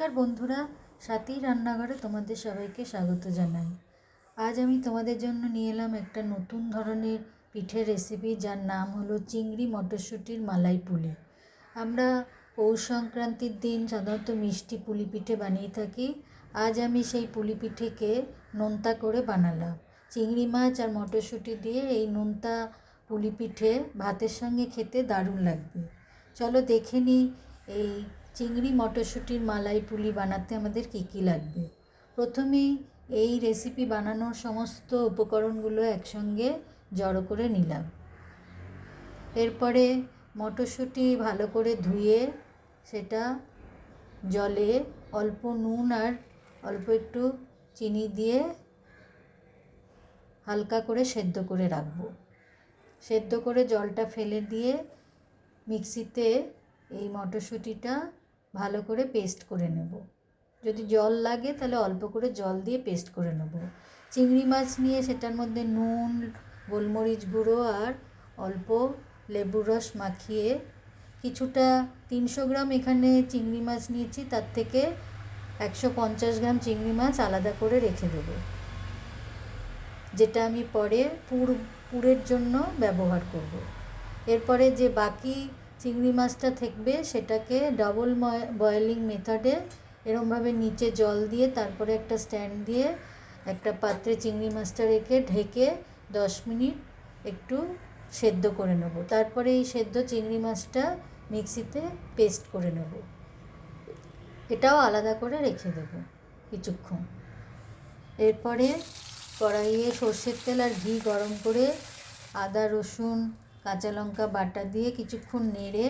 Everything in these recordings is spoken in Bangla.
নমস্কার বন্ধুরা সাথী রান্নাঘরে তোমাদের সবাইকে স্বাগত জানাই। আজ আমি তোমাদের জন্য নিয়ে এলাম একটা নতুন ধরনের পিঠের রেসিপি যার নাম হলো চিংড়ি মটরশুঁটির মালাই পুলি। আমরা পৌষ সংক্রান্তির দিন সাধারণত মিষ্টি পুলি পিঠে বানিয়ে থাকি। আজ আমি সেই পুলি পিঠেকে নোনতা করে বানালাম। চিংড়ি মাছ আর মটরশুঁটি দিয়ে এই নোনতা পুলি পিঠে ভাতের সঙ্গে খেতে দারুণ লাগবে। চলো দেখে নিই এই চিংড়ি, মটরশুঁটির মালাই, পুলি বানাতে আমাদের কী কী লাগবে? প্রথমেই এই রেসিপি বানানোর সমস্ত উপকরণগুলো একসঙ্গে জড়ো করে নিলাম। এরপরে মটরশুঁটি ভালো করে ধুয়ে সেটা জলে অল্প নুন আর অল্প একটু চিনি দিয়ে হালকা করে সেদ্ধ করে রাখব। সেদ্ধ করে জলটা ফেলে দিয়ে মিক্সিতে এই মটরশুঁটিটা ভালো করে পেস্ট করে নেব। যদি জল লাগে তাহলে অল্প করে জল দিয়ে পেস্ট করে নেব। চিংড়ি মাছ নিয়ে সেটার মধ্যে নুন, গোলমরিচ গুঁড়ো আর অল্প লেবুর রস মাখিয়ে কিছুটা তিনশো গ্রাম এখানে চিংড়ি মাছ নিয়েছি, তার থেকে একশো পঞ্চাশ গ্রাম চিংড়ি মাছ আলাদা করে রেখে দেবো। যেটা আমি পরে পুর, পুরের জন্য ব্যবহার করব। এরপরে যে বাকি চিংড়ি মাছটা থাকবে, সেটাকে ডাবল বয়েলিং মেথডে এরমভাবে নিচে জল দিয়ে, তারপরে একটা স্ট্যান্ড দিয়ে একটা পাত্রে চিংড়ি মাছটা রেখে ঢেকে দশ মিনিট একটু সেদ্ধ করে নেব। তারপরে এই সেদ্ধ চিংড়ি মাছটা মিক্সিতে পেস্ট করে নেব। এটাও আলাদা করে রেখে দেবো কিছুক্ষণ। এরপরে কড়াইয়ে সর্ষের তেল আর ঘি গরম করে আদা, রসুন কাঁচা লঙ্কা বাটা দিয়ে কিছুক্ষণ নেড়ে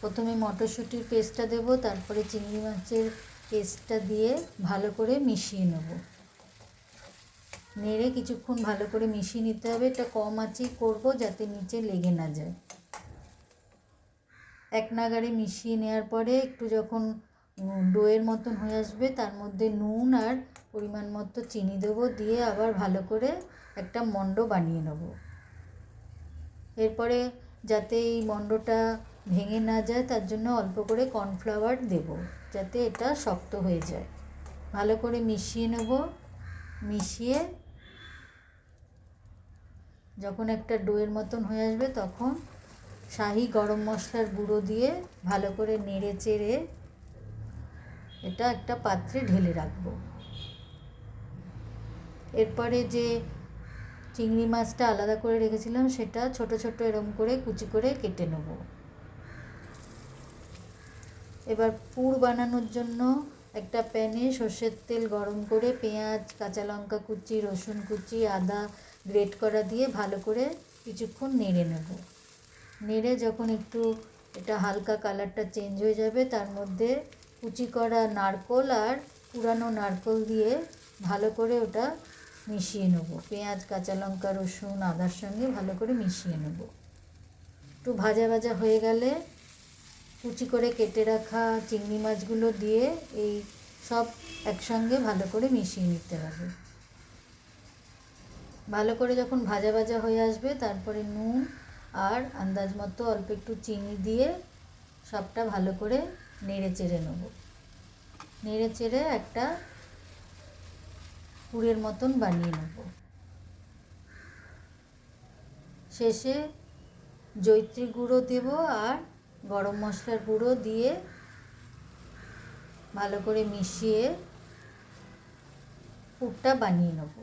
প্রথমে মটরশুঁটির পেস্টটা দেবো, তারপরে চিংড়ি মাছের পেস্টটা দিয়ে ভালো করে মিশিয়ে নেব। নেড়ে কিছুক্ষণ ভালো করে মিশিয়ে নিতে হবে, এটা কম আঁচেই করব যাতে নিচে লেগে না যায়। এক নাগারে মিশিয়ে নেওয়ার পরে একটু যখন ডোয়ের মতন হয়ে আসবে, তার মধ্যে নুন আর পরিমাণ মতো চিনি দেবো, দিয়ে আবার ভালো করে একটা মণ্ড বানিয়ে নেব। এরপরে যাতে এই মণ্ডটা ভেঙে না যায়, তার জন্য অল্প করে কর্নফ্লাওয়ার দেব, যাতে এটা শক্ত হয়ে যায়। ভালো করে মিশিয়ে নেব। মিশিয়ে যখন একটা ডোয়ের মতন হয়ে আসবে, তখন শাহি গরম মশলার গুঁড়ো দিয়ে ভালো করে নেড়ে চেড়ে এটা একটা পাত্রে ঢেলে রাখব। এরপরে যে চিংড়ি মাছটা আলাদা করে রেখেছিলাম, সেটা ছোট ছোট এরম করে কুচি করে কেটে নেব। এবার পুর বানানোর জন্য একটা প্যানে সর্ষের তেল গরম করে পেঁয়াজ, কাঁচা লঙ্কা কুচি, রসুন কুচি, আদা গ্রেট করা দিয়ে ভালো করে কিছুক্ষণ নেড়ে নেব। নেড়ে যখন একটু এটা হালকা কালারটা চেঞ্জ হয়ে যাবে, তার মধ্যে কুচি করা নারকোল আর পুরানো নারকোল দিয়ে ভালো করে ওটা মিশিয়ে নেব। পেঁয়াজ, কাঁচা লঙ্কা, রসুন, আদার সঙ্গে ভালো করে মিশিয়ে নেব। একটু ভাজা ভাজা হয়ে গেলে কুচি করে কেটে রাখা চিংড়ি মাছগুলো দিয়ে এই সব একসঙ্গে ভালো করে মিশিয়ে নিতে হবে। ভালো করে যখন ভাজা ভাজা হয়ে আসবে, তারপরে নুন আর আন্দাজ মতো অল্প একটু চিনি দিয়ে সবটা ভালো করে নেড়ে চেড়ে নেব। নেড়ে চেড়ে একটা পুরের মতন বানিয়ে নেব। শেষে জৈত্রী গুঁড়ো দেব আর গরম মশলার গুঁড়ো দিয়ে ভালো করে মিশিয়ে পুরটা বানিয়ে নেব।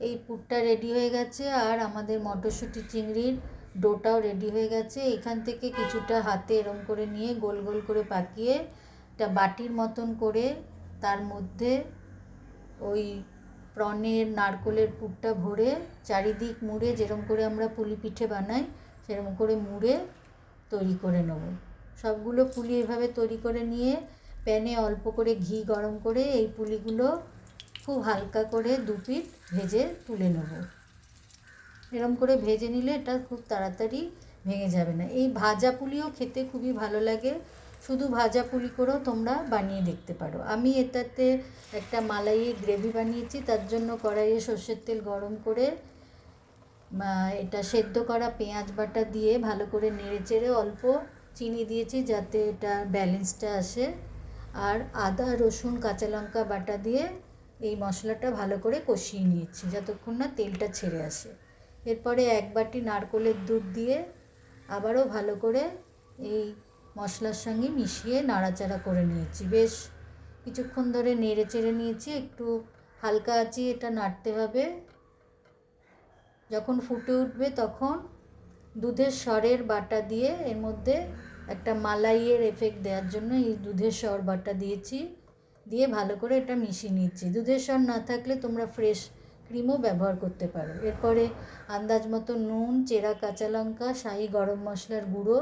এই পুরটা রেডি হয়ে গেছে আর আমাদের মটরশুঁটি চিংড়ির ডোটাও রেডি হয়ে গেছে। এখান থেকে কিছুটা হাতে এরম করে নিয়ে গোল গোল করে পাকিয়ে একটা বাটির মতন করে তার মধ্যে ওই প্রনের নারকোলের পুরটা ভরে চারিদিক মুড়ে যেরম করে আমরা পুলি পিঠে বানাই সেরকম করে মুড়ে তৈরি করে নেব। সবগুলো পুলি এভাবে তৈরি করে নিয়ে প্যানে অল্প করে ঘি গরম করে এই পুলিগুলো খুব হালকা করে দু পিঠ ভেজে তুলে নেব। এরম করে ভেজে নিলে এটা খুব তাড়াতাড়ি ভেঙে যাবে না। এই ভাজা পুলিও খেতে খুবই ভালো লাগে। শুধু ভাজা পুলি করেও তোমরা বানিয়ে দেখতে পারো। আমি এটাতে একটা মালাইয়ে গ্রেভি বানিয়েছি, তার জন্য কড়াইয়ে সর্ষের তেল গরম করে এটা সেদ্ধ করা পেঁয়াজ বাটা দিয়ে ভালো করে নেড়ে চেড়ে অল্প চিনি দিয়েছি যাতে এটা ব্যালেন্সটা আসে। আর আদা, রসুন, কাঁচা লঙ্কা বাটা দিয়ে এই মশলাটা ভালো করে কষিয়ে নিয়েছি যতক্ষণ না তেলটা ছেড়ে আসে। এরপরে এক বাটি নারকোলের দুধ দিয়ে আবারও ভালো করে এই মশলার সঙ্গে মিশিয়ে নাড়াচাড়া করে নিয়েছি। বেশ কিছুক্ষণ ধরে নেড়ে চেড়ে নিয়েছি, একটু হালকা আঁচে এটা নাড়তে হবে। যখন ফুটে উঠবে তখন দুধের স্বরের বাটা দিয়ে এর মধ্যে একটা মালাইয়ের এফেক্ট দেওয়ার জন্য এই দুধের স্বর বাটা দিয়েছি, দিয়ে ভালো করে এটা মিশিয়ে নিচ্ছি। দুধের স্বর না থাকলে তোমরা ফ্রেশ ক্রিমও ব্যবহার করতে পারো। এরপরে আন্দাজ মতো নুন, চেরা কাঁচা লঙ্কা, শাহি গরম মশলার গুঁড়ো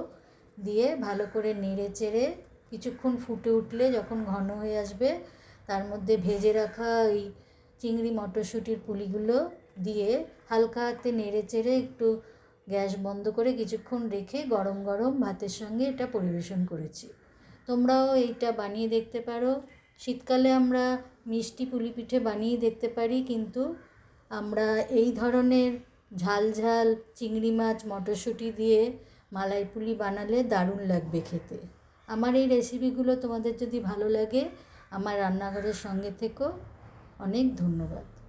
দিয়ে ভালো করে নেড়ে চেড়ে কিছুক্ষণ ফুটে উঠলে যখন ঘন হয়ে আসবে, তার মধ্যে ভেজে রাখা ওই চিংড়ি মটরশুঁটির পুলিগুলো দিয়ে হালকা হাতে নেড়ে চেড়ে একটু গ্যাস বন্ধ করে কিছুক্ষণ রেখে গরম গরম ভাতের সঙ্গে এটা পরিবেশন করেছি। তোমরাও এইটা বানিয়ে দেখতে পারো। শীতকালে আমরা মিষ্টি পুলি পিঠে বানিয়ে দেখতে পারি, কিন্তু আমরা এই ধরনের ঝাল ঝাল চিংড়ি মাছ, মটরশুঁটি দিয়ে মালাই পুলি বানালে দারুণ লাগবে খেতে। আমার এই রেসিপিগুলো তোমাদের যদি ভালো লাগে, আমার রান্নাঘরের সঙ্গে থেকেও অনেক ধন্যবাদ।